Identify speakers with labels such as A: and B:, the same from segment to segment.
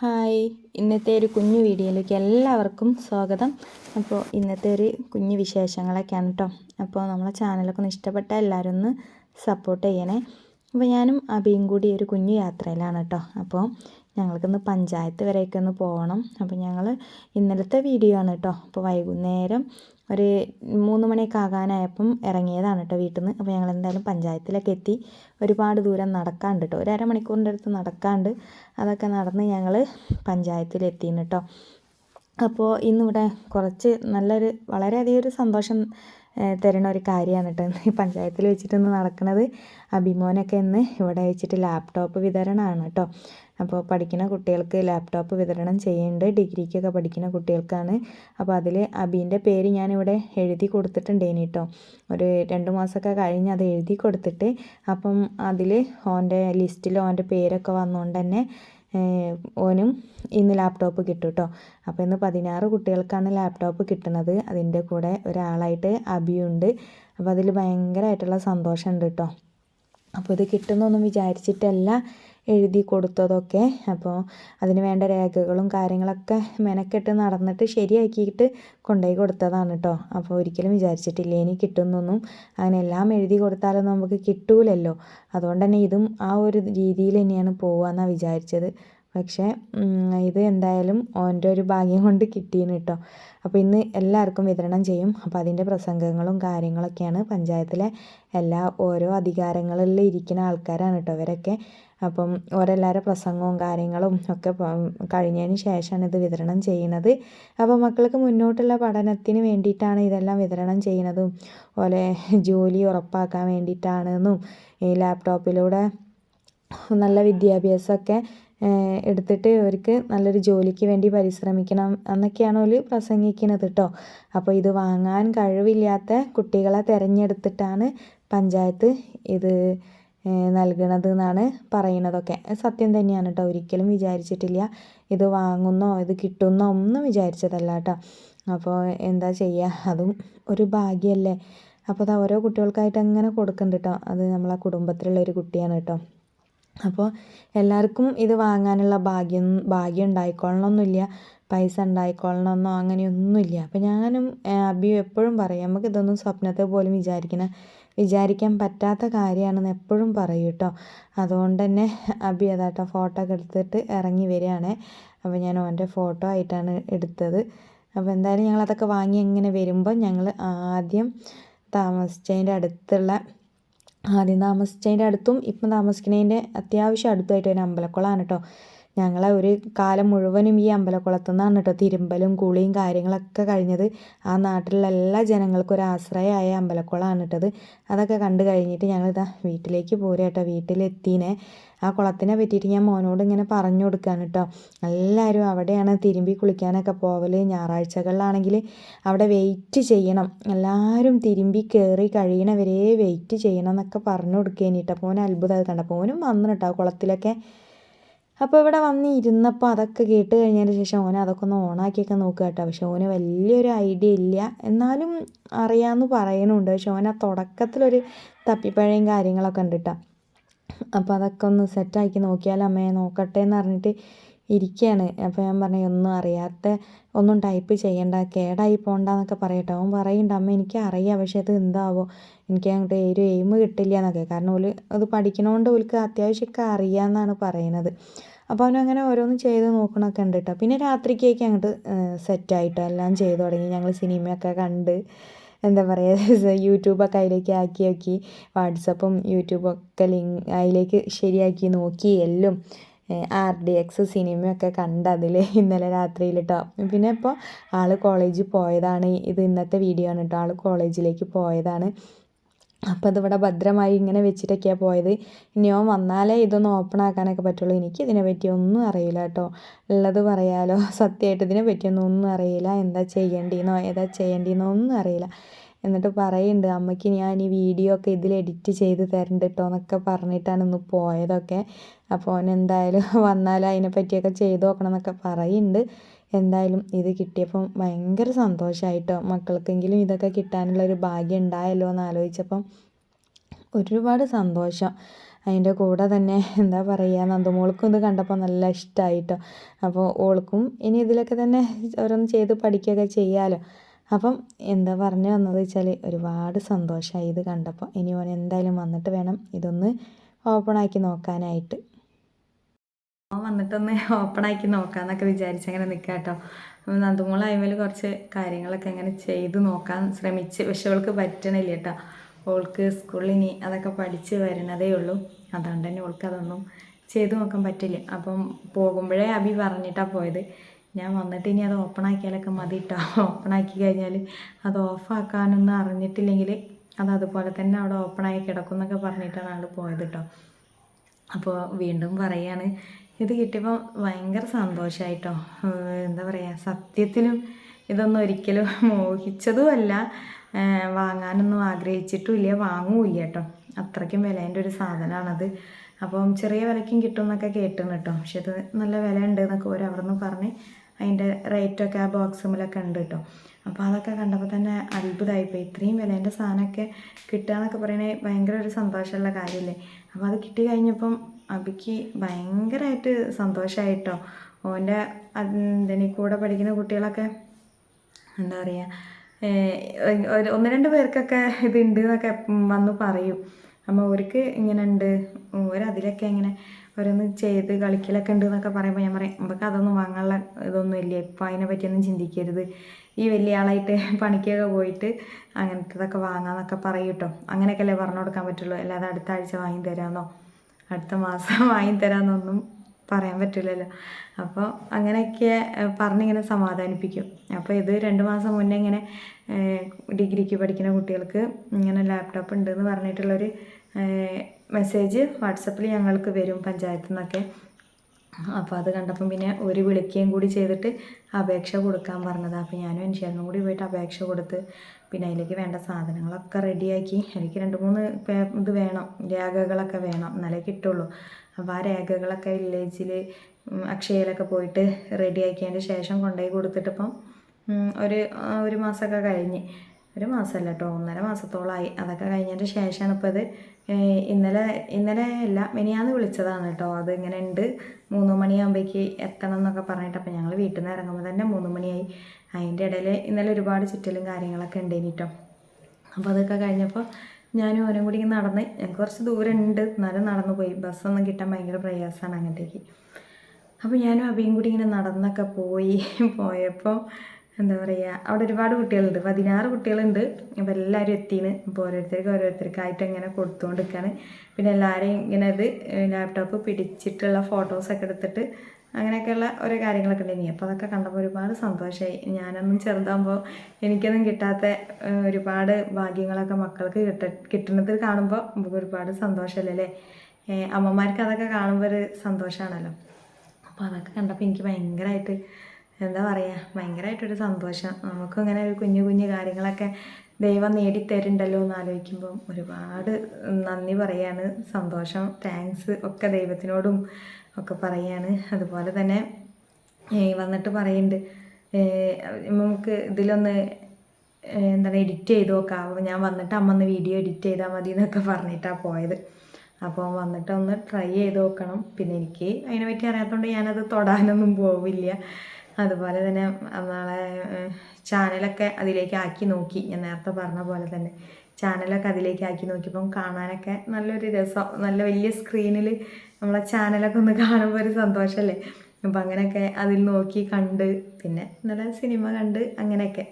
A: Hi. ഇന്നത്തെ ഒരു കുഞ്ഞു വീഡിയോയിലേക്ക് എല്ലാവർക്കും സ്വാഗതം. അപ്പോൾ ഇന്നത്തെ ഒരു കുഞ്ഞു വിശേഷങ്ങളൊക്കെയാണ് കേട്ടോ അപ്പോൾ നമ്മളെ ചാനലൊക്കെ ഒന്ന് ഇഷ്ടപ്പെട്ട എല്ലാവരും ഒന്ന് സപ്പോർട്ട് ചെയ്യണേ. അപ്പോൾ ഞാനും അബിയും കൂടി ഒരു കുഞ്ഞു യാത്രയിലാണ് കേട്ടോ അപ്പോൾ ഞങ്ങൾക്കൊന്ന് പഞ്ചായത്ത് വരെയൊക്കെ ഒന്ന് പോകണം അപ്പോൾ ഞങ്ങൾ ഇന്നലത്തെ വീഡിയോ ആണ് കേട്ടോ അപ്പോൾ വൈകുന്നേരം ഒരു മൂന്ന് മണിയൊക്കെ ആകാനായപ്പം ഇറങ്ങിയതാണ് കേട്ടോ വീട്ടിൽ നിന്ന് അപ്പോൾ ഞങ്ങൾ എന്തായാലും പഞ്ചായത്തിലൊക്കെ എത്തി. ഒരുപാട് ദൂരം നടക്കാണ്ട് കേട്ടോ ഒരു അരമണിക്കൂറിന്റെ അടുത്ത് നടക്കാണ്ട് അതൊക്കെ നടന്ന് ഞങ്ങൾ പഞ്ചായത്തിലെത്തിന്ന് കേട്ടോ അപ്പോൾ ഇന്നിവിടെ കുറച്ച് നല്ലൊരു വളരെയധികം ഒരു സന്തോഷം തരുന്ന ഒരു കാര്യമാണ് കേട്ടോ. പഞ്ചായത്തിൽ വെച്ചിട്ടൊന്ന് നടക്കുന്നത് അഭിമോനൊക്കെ ഇന്ന് ഇവിടെ വെച്ചിട്ട് ലാപ്ടോപ്പ് വിതരണമാണ് കേട്ടോ. അപ്പോൾ പഠിക്കുന്ന കുട്ടികൾക്ക് ലാപ്ടോപ്പ് വിതരണം ചെയ്യുന്നുണ്ട് ഡിഗ്രിക്കൊക്കെ പഠിക്കുന്ന കുട്ടികൾക്കാണ്. അപ്പോൾ അതിൽ അബീന്റെ പേര് ഞാനിവിടെ എഴുതി കൊടുത്തിട്ടുണ്ടേനി കേട്ടോ. ഒരു രണ്ട് മാസമൊക്കെ കഴിഞ്ഞ് അത് എഴുതി കൊടുത്തിട്ട് അപ്പം അതിൽ ഓന്റെ ലിസ്റ്റിൽ ഓന്റെ പേരൊക്കെ വന്നുകൊണ്ട് തന്നെ ഓനും ഇന്ന് ലാപ്ടോപ്പ് കിട്ടും കേട്ടോ അപ്പോൾ ഇന്ന് പതിനാറ് കുട്ടികൾക്കാണ് ലാപ്ടോപ്പ് കിട്ടുന്നത്. അതിന്റെ കൂടെ ഒരാളായിട്ട് അബിയുണ്ട്. അപ്പോൾ അതിൽ ഭയങ്കരമായിട്ടുള്ള സന്തോഷമുണ്ട് കേട്ടോ അപ്പോൾ ഇത് കിട്ടുന്നൊന്നും വിചാരിച്ചിട്ടല്ല. എഴുതി കൊടുത്തതൊക്കെ. അപ്പോൾ അതിന് വേണ്ട രേഖകളും കാര്യങ്ങളൊക്കെ മെനക്കെട്ട് നടന്നിട്ട് ശരിയാക്കിയിട്ട് കൊണ്ടുപോയി കൊടുത്തതാണ് കേട്ടോ അപ്പോൾ ഒരിക്കലും വിചാരിച്ചിട്ടില്ല ഇനി കിട്ടുന്നൊന്നും. അങ്ങനെ എല്ലാം എഴുതി കൊടുത്താലൊന്നും നമുക്ക് കിട്ടൂലല്ലോ. അതുകൊണ്ട് തന്നെ ഇതും ആ ഒരു രീതിയിൽ തന്നെയാണ് പോകാമെന്നാണ് വിചാരിച്ചത്. പക്ഷേ ഇത് എന്തായാലും ഓന്റെ ഒരു ഭാഗ്യം കൊണ്ട് കിട്ടിയിന് കേട്ടോ അപ്പോൾ ഇന്ന് എല്ലാവർക്കും വിതരണം ചെയ്യും. അപ്പോൾ അതിന്റെ പ്രസംഗങ്ങളും കാര്യങ്ങളൊക്കെയാണ് പഞ്ചായത്തിലെ എല്ലാ ഓരോ അധികാരങ്ങളിൽ ഇരിക്കുന്ന ആൾക്കാരാണ് കേട്ടോ അവരൊക്കെ അപ്പം ഓരെല്ലാവരുടെ പ്രസംഗവും കാര്യങ്ങളും ഒക്കെ കഴിഞ്ഞതിന് ശേഷമാണ് ഇത് വിതരണം ചെയ്യുന്നത്. അപ്പോൾ മക്കൾക്ക് മുന്നോട്ടുള്ള പഠനത്തിന് വേണ്ടിയിട്ടാണ് ഇതെല്ലാം വിതരണം ചെയ്യുന്നതും. ഓലെ ജോലി ഉറപ്പാക്കാൻ വേണ്ടിയിട്ടാണെന്നും ഈ ലാപ്ടോപ്പിലൂടെ നല്ല വിദ്യാഭ്യാസമൊക്കെ എടുത്തിട്ട് അവർക്ക് നല്ലൊരു ജോലിക്ക് വേണ്ടി പരിശ്രമിക്കണം എന്നൊക്കെയാണ് അവർ പ്രസംഗിക്കുന്നത് കേട്ടോ അപ്പോൾ ഇത് വാങ്ങാൻ കഴിവില്ലാത്ത കുട്ടികളെ തിരഞ്ഞെടുത്തിട്ടാണ് പഞ്ചായത്ത് ഇത് നൽകണത് എന്നാണ് പറയുന്നതൊക്കെ സത്യം തന്നെയാണ് കേട്ടോ ഒരിക്കലും വിചാരിച്ചിട്ടില്ല ഇത് വാങ്ങുന്നോ ഇത് കിട്ടുന്നോ ഒന്നും വിചാരിച്ചതല്ല കേട്ടോ അപ്പോൾ എന്താ ചെയ്യുക അതും ഒരു ഭാഗ്യമല്ലേ അപ്പോൾ അത് ഓരോ കുട്ടികൾക്കായിട്ട് അങ്ങനെ കൊടുക്കുന്നുണ്ട് കേട്ടോ അത് നമ്മളെ കുടുംബത്തിലുള്ള ഒരു കുട്ടിയാണ് കേട്ടോ അപ്പോൾ എല്ലാവർക്കും ഇത് വാങ്ങാനുള്ള ഭാഗ്യം ഭാഗ്യം ഉണ്ടായിക്കൊള്ളണമെന്നില്ല പൈസ ഉണ്ടായിക്കൊള്ളണമെന്നോ അങ്ങനെയൊന്നുമില്ല. അപ്പോൾ ഞാനും അബിയും എപ്പോഴും പറയും നമുക്ക് ഇതൊന്നും സ്വപ്നത്തെ പോലും വിചാരിക്കണ വിചാരിക്കാൻ പറ്റാത്ത കാര്യമാണെന്ന് എപ്പോഴും പറയും കേട്ടോ. അതുകൊണ്ട് തന്നെ അബി അതാട്ടോ ഫോട്ടോ ഒക്കെ എടുത്തിട്ട് ഇറങ്ങി വരികയാണ്. അപ്പോൾ ഞാൻ ഓന്റെ ഫോട്ടോ ആയിട്ടാണ് എടുത്തത്. അപ്പോൾ എന്തായാലും ഞങ്ങൾ അതൊക്കെ വാങ്ങി ഇങ്ങനെ വരുമ്പോൾ ഞങ്ങൾ ആദ്യം താമസിച്ചതിന്റെ അടുത്തുള്ള ആദ്യം താമസിച്ചതിന്റെ അടുത്തും ഇപ്പം താമസിക്കുന്നതിന്റെ അത്യാവശ്യം അടുത്തായിട്ട് ഒരു അമ്പലക്കുളമാണ് കേട്ടോ. ഞങ്ങളെ ഒരു കാലം മുഴുവനും ഈ അമ്പലക്കുളത്തു നിന്നാണ് കേട്ടോ തിരുമ്പലും കുളിയും കാര്യങ്ങളൊക്കെ കഴിഞ്ഞത്. ആ നാട്ടിലുള്ള എല്ലാ ജനങ്ങൾക്കും ഒരു ആശ്രയമായ അമ്പലക്കുളമാണ് കേട്ടത്. അതൊക്കെ കണ്ടു കഴിഞ്ഞിട്ട് ഞങ്ങൾ ഇതാ വീട്ടിലേക്ക് പോരുക കേട്ടോ. വീട്ടിലെത്തീനെ. ആ കുളത്തിനെ പറ്റിയിട്ട് ഞാൻ മോനോട് ഇങ്ങനെ പറഞ്ഞു കൊടുക്കുകയാണ് കേട്ടോ എല്ലാവരും അവിടെയാണ് തിരുമ്പി കുളിക്കാനൊക്കെ പോവൽ ഞായറാഴ്ചകളിലാണെങ്കിൽ അവിടെ വെയിറ്റ് ചെയ്യണം. എല്ലാവരും തിരുമ്പി കയറി കഴിയണവരെ വെയിറ്റ് ചെയ്യണം എന്നൊക്കെ പറഞ്ഞു കൊടുക്കുകയാണ് കേട്ടോ അപ്പോൾ അത്ഭുതം അത് കണ്ടപ്പോൾ ഓനും വന്നു കേട്ടോ കുളത്തിലൊക്കെ. അപ്പോൾ ഇവിടെ വന്ന് ഇരുന്നപ്പോൾ അതൊക്കെ കേട്ട് കഴിഞ്ഞതിന് ശേഷം ഓന അതൊക്കെ ഒന്ന് ഓണാക്കിയൊക്കെ നോക്കുക കേട്ടോ പക്ഷെ ഓന് വലിയൊരു ഐഡിയ ഇല്ല. എന്നാലും അറിയാമെന്ന് പറയണുണ്ട്. പക്ഷെ ഓന തുടക്കത്തിലൊരു തപ്പിപ്പഴയും കാര്യങ്ങളൊക്കെ ഉണ്ട് കേട്ടോ അപ്പോൾ അതൊക്കെ ഒന്ന് സെറ്റാക്കി നോക്കിയാൽ അമ്മയെ നോക്കട്ടെ എന്ന് പറഞ്ഞിട്ട് ഇരിക്കുകയാണ് അപ്പോൾ ഞാൻ പറഞ്ഞു ഒന്നും അറിയാത്ത ഒന്നും ടൈപ്പ് ചെയ്യണ്ട കേടായി പോകണ്ടെന്നൊക്കെ പറയട്ടെ. അവൻ പറയുന്നുണ്ട് അമ്മ എനിക്ക് അറിയാം പക്ഷേ അത് എന്താവോ? എനിക്ക് അങ്ങോട്ട് ഒരു എയിം കിട്ടില്ല എന്നൊക്കെ. കാരണം ഓൽ അത് പഠിക്കണോണ്ട് ഓൽക്ക് അത്യാവശ്യമൊക്കെ അറിയാമെന്നാണ് പറയുന്നത് അപ്പോൾ അവനങ്ങനെ ഓരോന്ന് ചെയ്ത് നോക്കണമൊക്കെ ഉണ്ട് കേട്ടോ പിന്നെ രാത്രിക്കേക്ക് അങ്ങോട്ട് സെറ്റായിട്ടോ എല്ലാം ചെയ്തു തുടങ്ങി. ഞങ്ങൾ സിനിമയൊക്കെ കണ്ട് എന്താ പറയുക യൂട്യൂബൊക്കെ അതിലേക്ക് ആക്കി നോക്കി വാട്സപ്പും യൂട്യൂബൊക്കെ ലിങ്ക് അതിലേക്ക് ശരിയാക്കി നോക്കി. എല്ലാം ആർ ഡി എക്സ് സിനിമയൊക്കെ കണ്ട് അതിൽ ഇന്നലെ രാത്രിയിൽ കേട്ടോ പിന്നെ ഇപ്പോൾ ആൾ കോളേജിൽ പോയതാണ്. ഇത് ഇന്നത്തെ വീഡിയോ ആണ് കേട്ടോ ആൾ കോളേജിലേക്ക് പോയതാണ്. അപ്പോൾ അതിവിടെ ഭദ്രമായി ഇങ്ങനെ വെച്ചിട്ടൊക്കെയാണ് പോയത്. ഇനി ഓൻ വന്നാലേ ഇതൊന്ന് ഓപ്പൺ ആക്കാനൊക്കെ പറ്റുള്ളൂ. എനിക്ക് ഇതിനെ പറ്റി ഒന്നും അറിയില്ല കേട്ടോ. ഉള്ളത് പറയാലോ. സത്യമായിട്ട് ഇതിനെ പറ്റിയൊന്നും ഒന്നും അറിയില്ല. എന്താ ചെയ്യേണ്ടിയെന്നോ ഏതാ ചെയ്യേണ്ടിയെന്നോ ഒന്നും അറിയില്ല. എന്നിട്ട് പറയുന്നുണ്ട് അമ്മയ്ക്ക് ഞാൻ ഈ വീഡിയോ ഒക്കെ ഇതിൽ എഡിറ്റ് ചെയ്ത് തരണ്ട് കേട്ടോ എന്നൊക്കെ പറഞ്ഞിട്ടാണ് ഇന്ന് പോയതൊക്കെ. അപ്പോൾ ഓൻ എന്തായാലും വന്നാൽ അതിനെ പറ്റിയൊക്കെ ചെയ്ത് നോക്കണം എന്നൊക്കെ പറയുന്നുണ്ട് എന്തായാലും ഇത് കിട്ടിയപ്പം ഭയങ്കര സന്തോഷമായിട്ടോ മക്കൾക്കെങ്കിലും ഇതൊക്കെ കിട്ടാനുള്ളൊരു ഭാഗ്യം ഉണ്ടായല്ലോ എന്ന് ആലോചിച്ചപ്പം ഒരുപാട് സന്തോഷം. അതിന്റെ കൂടെ തന്നെ എന്താ പറയുക നന്ദുമോൾക്കും ഇത് കണ്ടപ്പോൾ നല്ല ഇഷ്ടമായിട്ടോ. അപ്പോൾ ഓൾക്കും ഇനി ഇതിലൊക്കെ തന്നെ ഓരോന്ന് ചെയ്ത് പഠിക്കുകയൊക്കെ ചെയ്യാമല്ലോ അപ്പം എന്താ പറഞ്ഞു വന്നത് വെച്ചാൽ ഒരുപാട് സന്തോഷമായി ഇത് കണ്ടപ്പോൾ. ഇനി ഓൻ എന്തായാലും വന്നിട്ട് വേണം ഇതൊന്ന് ഓപ്പൺ ആക്കി നോക്കാനായിട്ട്. ഓൻ വന്നിട്ടൊന്ന് ഓപ്പണാക്കി നോക്കാമെന്നൊക്കെ വിചാരിച്ചങ്ങനെ നിൽക്കാം കേട്ടോ അപ്പോൾ നന്ദുമോൾ കുറച്ച് കാര്യങ്ങളൊക്കെ ഇങ്ങനെ ചെയ്ത് നോക്കാൻ ശ്രമിച്ച്. പക്ഷെ അവൾക്ക് പറ്റണില്ല കേട്ടോ ഓൾക്ക് സ്കൂളിൽ ഇനി അതൊക്കെ പഠിച്ച് വരണതേ ഉള്ളൂ. അതുകൊണ്ട് തന്നെ ഓൾക്ക് അതൊന്നും ചെയ്ത് നോക്കാൻ പറ്റില്ല. അപ്പം പോകുമ്പോഴേ അബി പറഞ്ഞിട്ടാണ് പോയത്. ഞാൻ വന്നിട്ട് ഇനി അത് ഓപ്പൺ ആക്കിയാലൊക്കെ മതി കേട്ടോ ഓപ്പൺ ആക്കി കഴിഞ്ഞാൽ അത് ഓഫാക്കാനൊന്നും അറിഞ്ഞിട്ടില്ലെങ്കിൽ അത് അതുപോലെ തന്നെ അവിടെ ഓപ്പണായി കിടക്കും എന്നൊക്കെ പറഞ്ഞിട്ടാണ് ആൾ പോയത് കേട്ടോ അപ്പോൾ വീണ്ടും പറയാണ് ഇത് കിട്ടിയപ്പോൾ ഭയങ്കര സന്തോഷമായിട്ടോ എന്താ പറയുക സത്യത്തിലും ഇതൊന്നും ഒരിക്കലും മോഹിച്ചതുമല്ല. വാങ്ങാനൊന്നും ആഗ്രഹിച്ചിട്ടുമില്ല വാങ്ങുമില്ല കേട്ടോ. അത്രയ്ക്കും വിലേന്റെ ഒരു സാധനമാണത് അപ്പം ചെറിയ വിലയ്ക്കും കിട്ടും എന്നൊക്കെ കേട്ടിരുന്നു കേട്ടോ. പക്ഷെ ഇത് നല്ല വില ഉണ്ട് എന്നൊക്കെ ഓരോ അവിടെ നിന്ന് പറഞ്ഞ് അതിന്റെ റേറ്റൊക്കെ ആ ബോക്സുമിലൊക്കെ ഉണ്ട് കേട്ടോ. അപ്പോൾ അതൊക്കെ കണ്ടപ്പോൾ തന്നെ അത്ഭുതമായിപ്പോയി ഇത്രയും വിലേന്റെ സാധനമൊക്കെ കിട്ടുക എന്നൊക്കെ പറയണേ ഭയങ്കര ഒരു സന്തോഷമുള്ള കാര്യമല്ലേ? അപ്പോൾ അത് കിട്ടി കഴിഞ്ഞപ്പം അബിക്ക് ഭയങ്കരമായിട്ട് സന്തോഷമായിട്ടോ ഓന്റെ അതിന് കൂടെ പഠിക്കുന്ന കുട്ടികളൊക്കെ എന്താ പറയുക ഒന്ന് രണ്ട് പേർക്കൊക്കെ ഇതുണ്ട് എന്നൊക്കെ വന്ന് പറയും. അപ്പോൾ അവർക്ക് ഇങ്ങനെ ഉണ്ട് ഓരതിലൊക്കെ ഇങ്ങനെ ഓരോന്ന് ചെയ്ത് കളിക്കലൊക്കെ ഉണ്ട് എന്നൊക്കെ പറയുമ്പോൾ ഞാൻ പറയും നമുക്ക് അതൊന്നും വാങ്ങാനുള്ള ഇതൊന്നും ഇല്ല. ഇപ്പം അതിനെ പറ്റിയൊന്നും ചിന്തിക്കരുത്. ഈ വലിയ ആളായിട്ട് പണിക്കൊക്കെ പോയിട്ട് അങ്ങനത്തതൊക്കെ വാങ്ങാമെന്നൊക്കെ പറയും കേട്ടോ അങ്ങനെയൊക്കെയല്ലേ പറഞ്ഞു കൊടുക്കാൻ പറ്റുള്ളൂ. അല്ലാതെ അടുത്ത ആഴ്ച വാങ്ങി തരാമെന്നോ അടുത്ത മാസം വാങ്ങി തരാമെന്നൊന്നും പറയാൻ പറ്റില്ലല്ലോ അപ്പോൾ അങ്ങനെയൊക്കെ പറഞ്ഞിങ്ങനെ സമാധാനിപ്പിക്കും. അപ്പോൾ ഇത് രണ്ട് മാസം മുന്നേ ഇങ്ങനെ ഡിഗ്രിക്ക് പഠിക്കുന്ന കുട്ടികൾക്ക് ഇങ്ങനെ ലാപ്ടോപ്പ് ഉണ്ടെന്ന് പറഞ്ഞിട്ടുള്ളൊരു മെസ്സേജ് വാട്സപ്പിൽ ഞങ്ങൾക്ക് വരും പഞ്ചായത്തു നിന്നൊക്കെ. അപ്പോൾ അത് കണ്ടപ്പം പിന്നെ ഒരു വിളിക്കുകയും കൂടി ചെയ്തിട്ട് അപേക്ഷ കൊടുക്കാൻ പറഞ്ഞത്. അപ്പോൾ ഞാനും അനുശേഷനും കൂടി പോയിട്ട് അപേക്ഷ കൊടുത്ത് പിന്നെ അതിലേക്ക് വേണ്ട സാധനങ്ങളൊക്കെ റെഡിയാക്കി. എനിക്ക് രണ്ട് മൂന്ന് ഇത് വേണം. രേഖകളൊക്കെ വേണം. എന്നാലേ കിട്ടുള്ളൂ. അപ്പോൾ ആ രേഖകളൊക്കെ വില്ലേജിൽ അക്ഷയയിലൊക്കെ പോയിട്ട് റെഡിയാക്കിയതിന്റെ ശേഷം കൊണ്ടുപോയി കൊടുത്തിട്ടിപ്പം ഒരു ഒരു മാസമൊക്കെ കഴിഞ്ഞ്. ഒരു മാസമല്ല കേട്ടോ. ഒന്നര മാസത്തോളമായി അതൊക്കെ കഴിഞ്ഞതിന്റെ ശേഷമാണ് ഇപ്പോൾ ഇത് ഇന്നലെ ഇന്നലെ അല്ല മിനിയാന്ന് വിളിച്ചതാണ് കേട്ടോ. അത് ഇങ്ങനെ ഉണ്ട്. മൂന്ന് മണിയാകുമ്പോഴേക്ക് എത്തണം എന്നൊക്കെ പറഞ്ഞിട്ട് അപ്പോൾ ഞങ്ങൾ വീട്ടിൽ നിന്ന് ഇറങ്ങുമ്പോൾ തന്നെ മൂന്ന് മണിയായി. അതിന്റെ ഇടയിൽ ഇന്നലെ ഒരുപാട് ചുറ്റലും കാര്യങ്ങളൊക്കെ ഉണ്ടായിരുന്നിട്ടോ അപ്പോൾ അതൊക്കെ കഴിഞ്ഞപ്പോൾ ഞാനും ഓരോ കൂടി നടന്ന് ഞങ്ങൾക്ക് കുറച്ച് ദൂരം ഉണ്ട്. എന്നാലും നടന്നു പോയി. ബസ്സൊന്നും കിട്ടാൻ ഭയങ്കര പ്രയാസമാണ് അങ്ങോട്ടേക്ക്. അപ്പോൾ ഞാനും അബിയും കൂടി ഇങ്ങനെ നടന്നൊക്കെ പോയി. പോയപ്പോൾ എന്താ പറയുക അവിടെ ഒരുപാട് കുട്ടികളുണ്ട്. പതിനാറ് കുട്ടികളുണ്ട്. അപ്പോൾ എല്ലാവരും എത്തിയാണ് അപ്പോൾ ഓരോരുത്തർക്ക് ഓരോരുത്തർക്കായിട്ട് ഇങ്ങനെ കൊടുത്തുകൊണ്ടിരിക്കുകയാണ് പിന്നെ എല്ലാവരെയും ഇങ്ങനെ ഇത് ലാപ്ടോപ്പ് പിടിച്ചിട്ടുള്ള ഫോട്ടോസൊക്കെ എടുത്തിട്ട് അങ്ങനെയൊക്കെയുള്ള ഓരോ കാര്യങ്ങളൊക്കെ ഉണ്ടായിരുന്നു അപ്പോൾ അതൊക്കെ കണ്ടപ്പോൾ ഒരുപാട് സന്തോഷമായി ഞാനൊന്നും ചെറുതാകുമ്പോൾ എനിക്കൊന്നും കിട്ടാത്ത ഒരുപാട് ഭാഗ്യങ്ങളൊക്കെ മക്കൾക്ക് കിട്ട കിട്ടുന്നത് കാണുമ്പോൾ നമുക്ക് ഒരുപാട് സന്തോഷമല്ലേ അമ്മമാർക്ക് അതൊക്കെ കാണുമ്പോൾ ഒരു സന്തോഷമാണല്ലോ അപ്പോൾ അതൊക്കെ കണ്ടപ്പോൾ എനിക്ക് ഭയങ്കരമായിട്ട് എന്താ പറയുക ഭയങ്കരമായിട്ടൊരു സന്തോഷം. നമുക്കും ഇങ്ങനെ ഒരു കുഞ്ഞു കുഞ്ഞു കാര്യങ്ങളൊക്കെ ദൈവം നേടിത്തരുണ്ടല്ലോ എന്ന് ആലോചിക്കുമ്പം ഒരുപാട് നന്ദി പറയാണ് സന്തോഷം താങ്ക്സ് ഒക്കെ ദൈവത്തിനോടും ഒക്കെ പറയാണ്. അതുപോലെ തന്നെ വന്നിട്ട് പറയുന്നുണ്ട് നമുക്ക് ഇതിലൊന്ന് എന്താണ് എഡിറ്റ് ചെയ്ത് നോക്കാം. ഞാൻ വന്നിട്ട് അമ്മ ഒന്ന് വീഡിയോ എഡിറ്റ് ചെയ്താൽ മതി എന്നൊക്കെ പറഞ്ഞിട്ടാണ് പോയത്. അപ്പോൾ വന്നിട്ട് ഒന്ന് ട്രൈ ചെയ്ത് നോക്കണം. പിന്നെ എനിക്ക് അതിനെപ്പറ്റി അറിയാത്തതുകൊണ്ട് ഞാനത് തൊടാനൊന്നും പോവില്ല. അതുപോലെ തന്നെ നമ്മളെ ചാനലൊക്കെ അതിലേക്ക് ആക്കി നോക്കി. ഞാൻ നേരത്തെ പറഞ്ഞ പോലെ തന്നെ ചാനലൊക്കെ അതിലേക്ക് ആക്കി നോക്കിയപ്പം കാണാനൊക്കെ നല്ലൊരു രസം. നല്ല വലിയ സ്ക്രീനിൽ നമ്മളെ ചാനലൊക്കെ ഒന്ന് കാണുമ്പോൾ ഒരു സന്തോഷമല്ലേ അപ്പം അങ്ങനെയൊക്കെ അതിൽ നോക്കി കണ്ട് പിന്നെ നല്ല സിനിമ കണ്ട് അങ്ങനെയൊക്കെ.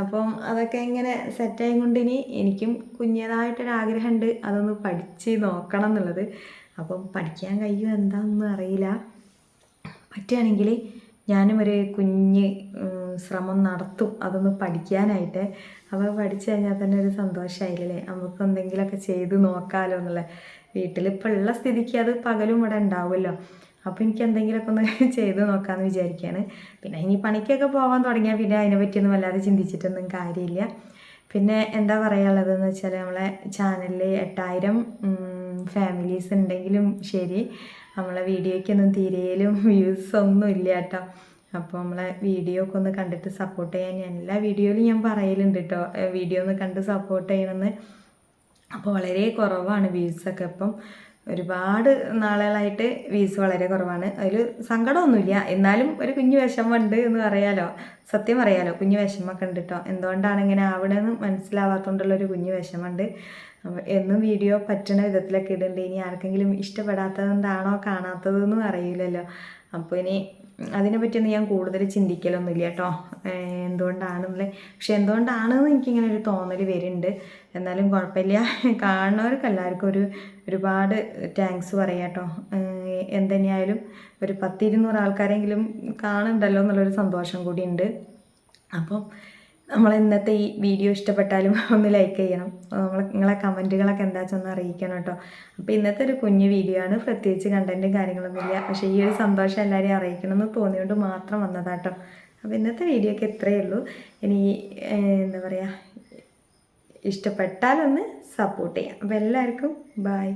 A: അപ്പം അതൊക്കെ ഇങ്ങനെ സെറ്റായും കൊണ്ട് ഇനി എനിക്കും കുഞ്ഞേതായിട്ടൊരാഗ്രഹമുണ്ട് അതൊന്ന് പഠിച്ച് നോക്കണം എന്നുള്ളത്. അപ്പം പഠിക്കാൻ കഴിയുമോ എന്താണെന്ന് അറിയില്ല. പറ്റുകയാണെങ്കിൽ ഞാനും ഒരു കുഞ്ഞ് ശ്രമം നടത്തും. അതൊന്ന് പഠിക്കാനായിട്ട്. അപ്പോൾ പഠിച്ചു കഴിഞ്ഞാൽ തന്നെ ഒരു സന്തോഷമായില്ലേ നമുക്ക് എന്തെങ്കിലുമൊക്കെ ചെയ്ത് നോക്കാമല്ലോ എന്നുള്ള വീട്ടിലിപ്പോൾ ഉള്ള സ്ഥിതിക്ക് അത് പകലും ഇവിടെ ഉണ്ടാവുമല്ലോ. അപ്പോൾ എനിക്ക് എന്തെങ്കിലുമൊക്കെ ഒന്ന് ചെയ്ത് നോക്കാമെന്ന് വിചാരിക്കുകയാണ് പിന്നെ ഇനി പണിക്കൊക്കെ പോകാൻ തുടങ്ങിയാൽ പിന്നെ അതിനെ പറ്റിയൊന്നും വല്ലാതെ ചിന്തിച്ചിട്ടൊന്നും കാര്യമില്ല. പിന്നെ എന്താ പറയാനുള്ളതെന്ന് വെച്ചാൽ നമ്മളെ ചാനലിൽ എട്ടായിരം ഫാമിലീസ് ഉണ്ടെങ്കിലും ശരി. നമ്മളെ വീഡിയോയ്ക്കൊന്നും തീരെയും വ്യൂസ് ഒന്നും ഇല്ല കേട്ടോ. അപ്പോൾ നമ്മളെ വീഡിയോ ഒക്കെ ഒന്ന് കണ്ടിട്ട് സപ്പോർട്ട് ചെയ്യാൻ ഞാൻ എല്ലാ വീഡിയോയിലും ഞാൻ പറയലുണ്ട് കേട്ടോ. വീഡിയോ ഒന്ന് കണ്ട് സപ്പോർട്ട് ചെയ്യണമെന്ന് അപ്പോൾ വളരെ കുറവാണ് വ്യൂസൊക്കെ ഇപ്പം ഒരുപാട് നാളുകളായിട്ട് വ്യൂസ് വളരെ കുറവാണ്. അതിൽ സങ്കടമൊന്നുമില്ല. എന്നാലും ഒരു കുഞ്ഞു വിഷമമുണ്ട് എന്ന് പറയാലോ. സത്യം പറയാലോ കുഞ്ഞു വിഷമമൊക്കെ ഉണ്ട് കേട്ടോ. എന്തുകൊണ്ടാണ് ഇങ്ങനെ ആവണമെന്ന് മനസ്സിലാവാത്തതുകൊണ്ടുള്ള ഒരു കുഞ്ഞു വിഷമമുണ്ട്. എന്നും വീഡിയോ പറ്റണ വിധത്തിലൊക്കെ ഇടുന്നുണ്ട് ഇനി ആർക്കെങ്കിലും ഇഷ്ടപ്പെടാത്തതുകൊണ്ടാണോ കാണാത്തതെന്നും അറിയില്ലല്ലോ. അപ്പോൾ ഇനി അതിനെപ്പറ്റിയൊന്നും ഞാൻ കൂടുതൽ ചിന്തിക്കലൊന്നുമില്ല കേട്ടോ. ഏഹ് എന്തുകൊണ്ടാണെന്നുള്ളത് പക്ഷെ എന്തുകൊണ്ടാണെന്ന് എനിക്കിങ്ങനെ ഒരു തോന്നൽ വരുന്നുണ്ട്. എന്നാലും കുഴപ്പമില്ല. കാണുന്നവർക്ക് എല്ലാവർക്കും ഒരു ഒരുപാട് താങ്ക്സ് പറയാം കേട്ടോ. എന്തന്നെയായാലും ഒരു പത്തിരുന്നൂറ് ആൾക്കാരെങ്കിലും കാണുന്നുണ്ടല്ലോ എന്നുള്ളൊരു സന്തോഷം കൂടിയുണ്ട്. അപ്പം നമ്മൾ ഇന്നത്തെ ഈ വീഡിയോ ഇഷ്ടപ്പെട്ടാലും ഒന്ന് ലൈക്ക് ചെയ്യണം. നമ്മൾ നിങ്ങളെ കമന്റുകളൊക്കെ എന്താ വെച്ചൊന്ന് അറിയിക്കണം കേട്ടോ അപ്പോൾ ഇന്നത്തെ ഒരു കുഞ്ഞു വീഡിയോ ആണ്. പ്രത്യേകിച്ച് കണ്ടന്റും കാര്യങ്ങളൊന്നുമില്ല പക്ഷേ ഈ ഒരു സന്തോഷം എല്ലാവരെയും അറിയിക്കണം എന്ന് തോന്നിയോണ്ട് മാത്രം വന്നതാട്ടോ അപ്പോൾ ഇന്നത്തെ വീഡിയോ ഒക്കെ ഇത്രയേ ഉള്ളൂ. ഇനി എന്താ പറയുക ഇഷ്ടപ്പെട്ടാലൊന്ന് സപ്പോർട്ട് ചെയ്യാം. അപ്പോൾ എല്ലാവർക്കും ബായ്